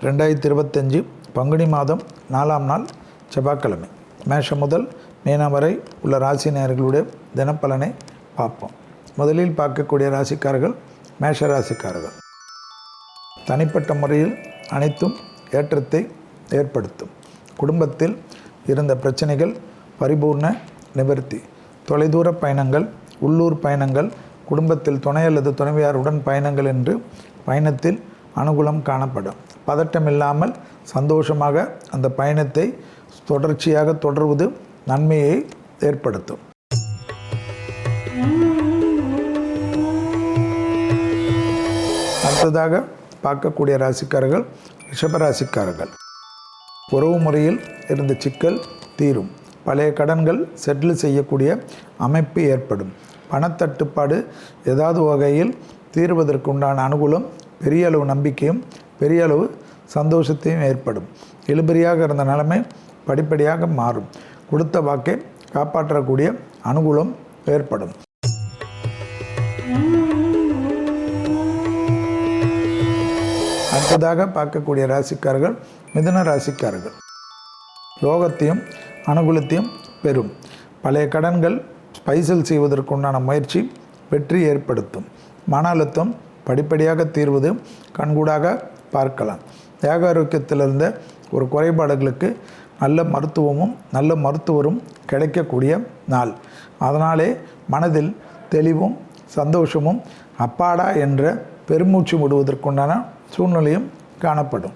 ரெண்டாயிரத்தி இருபத்தஞ்சு பங்குனி மாதம் நாலாம் நாள் செவ்வாய்க்கிழமை. மேஷம் முதல் மீனம் வரை உள்ள ராசி நேயர்களுடைய தினப்பலனை பார்ப்போம். முதலில் பார்க்கக்கூடிய ராசிக்காரர்கள் மேஷ ராசிக்காரர்கள். தனிப்பட்ட முறையில் அனைத்தும் ஏற்றத்தை ஏற்படுத்தும். குடும்பத்தில் இருந்த பிரச்சனைகள் பரிபூர்ண நிவர்த்தி. தொலைதூர பயணங்கள் உள்ளூர் பயணங்கள் குடும்பத்தில் துணை அல்லது துணைவியாருடன் பயணங்கள் என்று பயணத்தில் அனுகூலம் காணப்படும். பதட்டம் இல்லாமல் சந்தோஷமாக அந்த பயணத்தை தொடர்ச்சியாக தொடர்வது நன்மையை ஏற்படுத்தும். அடுத்ததாக பார்க்கக்கூடிய ராசிக்காரர்கள் ரிஷபராசிக்காரர்கள் உறவு முறையில் இருந்த சிக்கல் தீரும். பழைய கடன்கள் செட்டில் செய்யக்கூடிய அமைப்பு ஏற்படும். பணத்தட்டுப்பாடு ஏதாவது வகையில் தீர்வதற்கு உண்டான அனுகூலம் பெரிய அளவு நம்பிக்கையும் பெரிய அளவு சந்தோஷத்தையும் ஏற்படும். இழுபறியாக இருந்த நிலைமை படிப்படியாக மாறும். கொடுத்த வாக்கை காப்பாற்றக்கூடிய அனுகூலம் ஏற்படும். அடுத்ததாக பார்க்கக்கூடிய ராசிக்காரர்கள் மிதுன ராசிக்காரர்கள். யோகத்தையும் அனுகூலத்தையும் பெறும். பழைய கடன்கள் பைசல் செய்வதற்குண்டான முயற்சி வெற்றி ஏற்படுத்தும். மன அழுத்தம் படிப்படியாக தீர்வது கண்கூடாக பார்க்கலாம். தேக ஆரோக்கியத்தில் இருந்த ஒரு குறைபாடுகளுக்கு நல்ல மருத்துவமும் நல்ல மருத்துவரும் கிடைக்கக்கூடிய நாள். அதனாலே மனதில் தெளிவும் சந்தோஷமும் அப்பாடா என்ற பெருமூச்சு விடுவதற்குண்டான சூழ்நிலையும் காணப்படும்.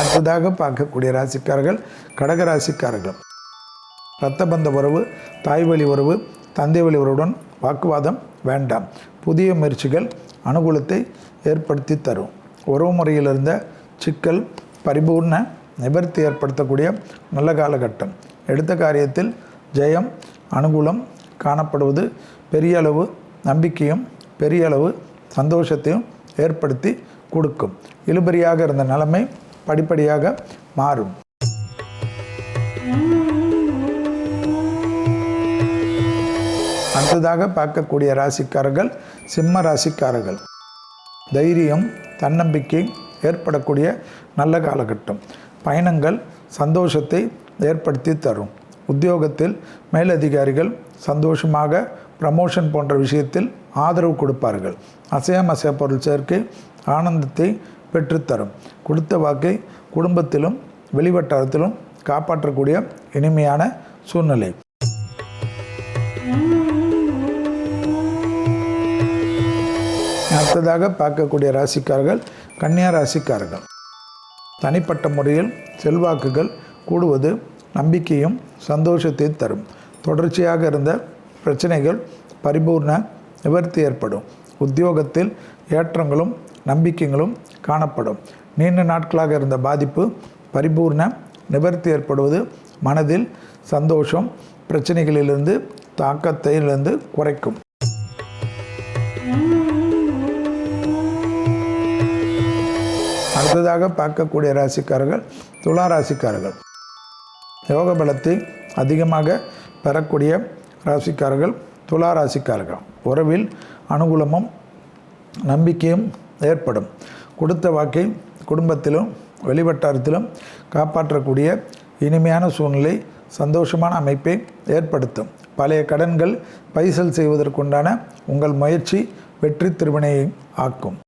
அடுத்ததாக பார்க்கக்கூடிய ராசிக்காரர்கள் கடக ராசிக்காரர்கள். இரத்த பந்த உறவு தாய் வழி உறவு தந்தை வழி உறவுடன் வாக்குவாதம் வேண்டாம். புதிய முயற்சிகள் அனுகூலத்தை ஏற்படுத்தி தரும். உறவு முறையில் இருந்த சிக்கல் பரிபூர்ண நிவர்த்தி ஏற்படுத்தக்கூடிய நல்ல காலகட்டம். எடுத்த காரியத்தில் ஜெயம் அனுகூலம் காணப்படுவது பெரிய அளவு நம்பிக்கையும் பெரிய அளவு சந்தோஷத்தையும் ஏற்படுத்தி கொடுக்கும். இழுபறியாக இருந்த நிலைமை படிப்படியாக மாறும். அடுத்ததாக பார்க்கக்கூடிய ராசிக்காரர்கள் சிம்ம ராசிக்காரர்கள். தைரியம் தன்னம்பிக்கை ஏற்படக்கூடிய நல்ல காலகட்டம். பயணங்கள் சந்தோஷத்தை ஏற்படுத்தி தரும். உத்தியோகத்தில் மேலதிகாரிகள் சந்தோஷமாக ப்ரமோஷன் போன்ற விஷயத்தில் ஆதரவு கொடுப்பார்கள். அசையம் பொருள் சேர்க்கை ஆனந்தத்தை பெற்றுத்தரும் கொடுத்த வாக்கை குடும்பத்திலும் வெளிவட்டாரத்திலும் காப்பாற்றக்கூடிய இனிமையான சூழ்நிலை. அடுத்ததாக பார்க்கக்கூடிய ராசிக்காரர்கள் கன்னியா ராசிக்காரர்கள். தனிப்பட்ட முறையில் செல்வாக்குகள் கூடுவது நம்பிக்கையும் சந்தோஷத்தை தரும். தொடர்ச்சியாக இருந்த பிரச்சனைகள் பரிபூர்ண நிவர்த்தி ஏற்படும். உத்தியோகத்தில் ஏற்றங்களும் நம்பிக்கைகளும் காணப்படும். நீண்ட நாட்களாக இருந்த பாதிப்பு பரிபூர்ண நிவர்த்தி ஏற்படுவது மனதில் சந்தோஷம் பிரச்சனைகளிலிருந்து தாக்கத்திலிருந்து குறைக்கும். அடுத்ததாக பார்க்கக்கூடிய ராசிக்காரர்கள் துலா ராசிக்காரர்கள். யோக பலத்தை அதிகமாக பெறக்கூடிய ராசிக்காரர்கள் துலா ராசிக்காரர்கள். உறவில் அனுகூலமும் நம்பிக்கையும் ஏற்படும். கொடுத்த வாக்கை குடும்பத்திலும் வெளிவட்டாரத்திலும் காப்பாற்றக்கூடிய இனிமையான சூழ்நிலை சந்தோஷமான அமைப்பை ஏற்படுத்தும். பழைய கடன்கள் பைசல் செய்வதற்குண்டான உங்கள் முயற்சி வெற்றி திருவினையை ஆக்கும்.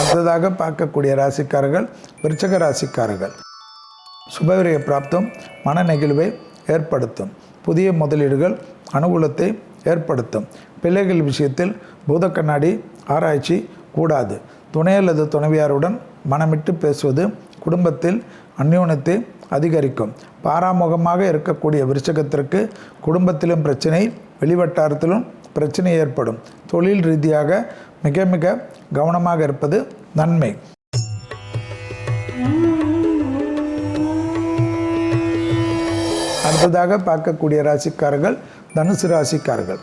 அடுத்ததாக பார்க்கக்கூடிய ராசிக்காரர்கள் விருச்சக ராசிக்காரர்கள். சுபவிரய பிராப்தம் மன நெகிழ்வை ஏற்படுத்தும். புதிய முதலீடுகள் அனுகூலத்தை ஏற்படுத்தும். பிள்ளைகள் விஷயத்தில் பூத கண்ணாடி ஆராய்ச்சி கூடாது. துணை அல்லது துணைவியாருடன் மனமிட்டு பேசுவது குடும்பத்தில் அந்யோன்யத்தை அதிகரிக்கும். பாராமுகமாக இருக்கக்கூடிய விருச்சகத்திற்கு குடும்பத்திலும் பிரச்சனை வெளிவட்டாரத்திலும் பிரச்சனை ஏற்படும். தொழில் ரீதியாக மிக மிக கவனமாக இருப்பது நன்மை. அடுத்ததாக பார்க்கக்கூடிய ராசிக்காரர்கள் தனுசு ராசிக்காரர்கள்.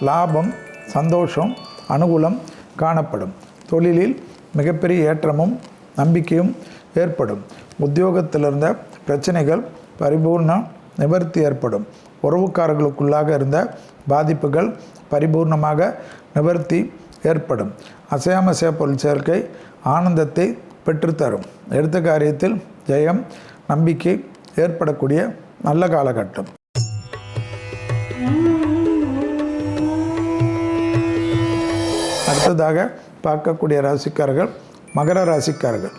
லாபம் சந்தோஷம் அனுகூலம் காணப்படும். தொழிலில் மிகப்பெரிய ஏற்றமும் நம்பிக்கையும் ஏற்படும். உத்தியோகத்தில் இருந்த பிரச்சனைகள் பரிபூர்ண நிவர்த்தி ஏற்படும். உறவுக்காரர்களுக்குள்ளாக இருந்த பாதிப்புகள் பரிபூர்ணமாக நிவர்த்தி ஏற்படும். அசையாம பொருள் சேர்க்கை ஆனந்தத்தை பெற்றுத்தரும். எடுத்த காரியத்தில் ஜெயம் நம்பிக்கை ஏற்படக்கூடிய நல்ல காலகட்டம். அடுத்ததாக பார்க்கக்கூடிய ராசிக்காரர்கள் மகர ராசிக்காரர்கள்.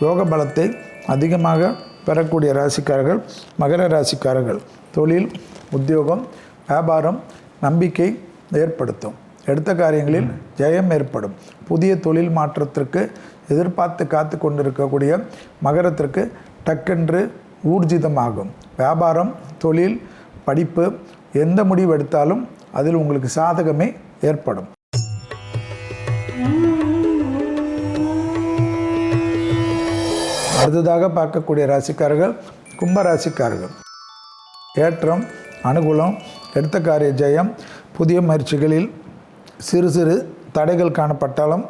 யோக பலத்தை அதிகமாக பெறக்கூடிய ராசிக்காரர்கள் மகர ராசிக்காரர்கள். தொழில் உத்தியோகம் வியாபாரம் நம்பிக்கை ஏற்படுத்தும். எடுத்த காரியங்களில் ஜெயம் ஏற்படும். புதிய தொழில் மாற்றத்திற்கு எதிர்பார்த்து காத்து கொண்டிருக்கக்கூடிய மகரத்திற்கு டக்கென்று ஊர்ஜிதமாகும். வியாபாரம் தொழில் படிப்பு எந்த முடிவு எடுத்தாலும் அதில் உங்களுக்கு சாதகமே ஏற்படும். அடுத்ததாக பார்க்கக்கூடிய ராசிக்காரர்கள் கும்ப ராசிக்காரர்கள். ஏற்றம் அனுகூலம் எடுத்த காரிய ஜெயம் புதிய முயற்சிகளில் சிறு சிறு தடைகள் காணப்பட்டாலும்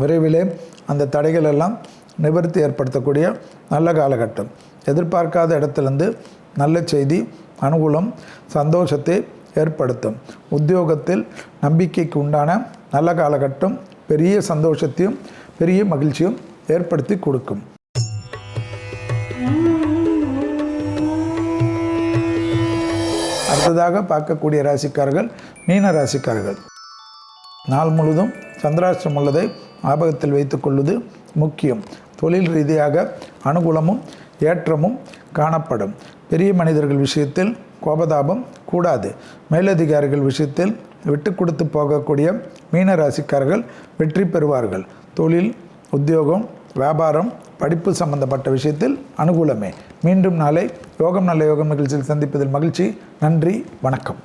விரைவிலே அந்த தடைகள் எல்லாம் நிவர்த்தி ஏற்படுத்தக்கூடிய நல்ல காலகட்டம். எதிர்பார்க்காத இடத்துலேருந்து நல்ல செய்தி அனுகூலம் சந்தோஷத்தை ஏற்படுத்தும். உத்தியோகத்தில் நம்பிக்கைக்கு உண்டான நல்ல காலகட்டம் பெரிய சந்தோஷத்தையும் பெரிய மகிழ்ச்சியும் ஏற்படுத்தி கொடுக்கும். அடுத்ததாக பார்க்கக்கூடிய ராசிக்காரர்கள் மீன ராசிக்காரர்கள். நாள் முழுதும் சந்திராஷ்டிரம் உள்ளதை ஞாபகத்தில் வைத்துக்கொள்வது முக்கியம். தொழில் ரீதியாக அனுகூலமும் ஏற்றமும் காணப்படும். பெரிய மனிதர்கள் விஷயத்தில் கோபதாபம் கூடாது. மேலதிகாரிகள் விஷயத்தில் விட்டு கொடுத்து போகக்கூடிய மீன ராசிக்காரர்கள் வெற்றி பெறுவார்கள். தொழில் உத்தியோகம் வியாபாரம் படிப்பு சம்பந்தப்பட்ட விஷயத்தில் அனுகூலமே. மீண்டும் நாளை யோகம் நல்ல யோகம் நிகழ்ச்சியில் சந்திப்பதில் மகிழ்ச்சி. நன்றி வணக்கம்.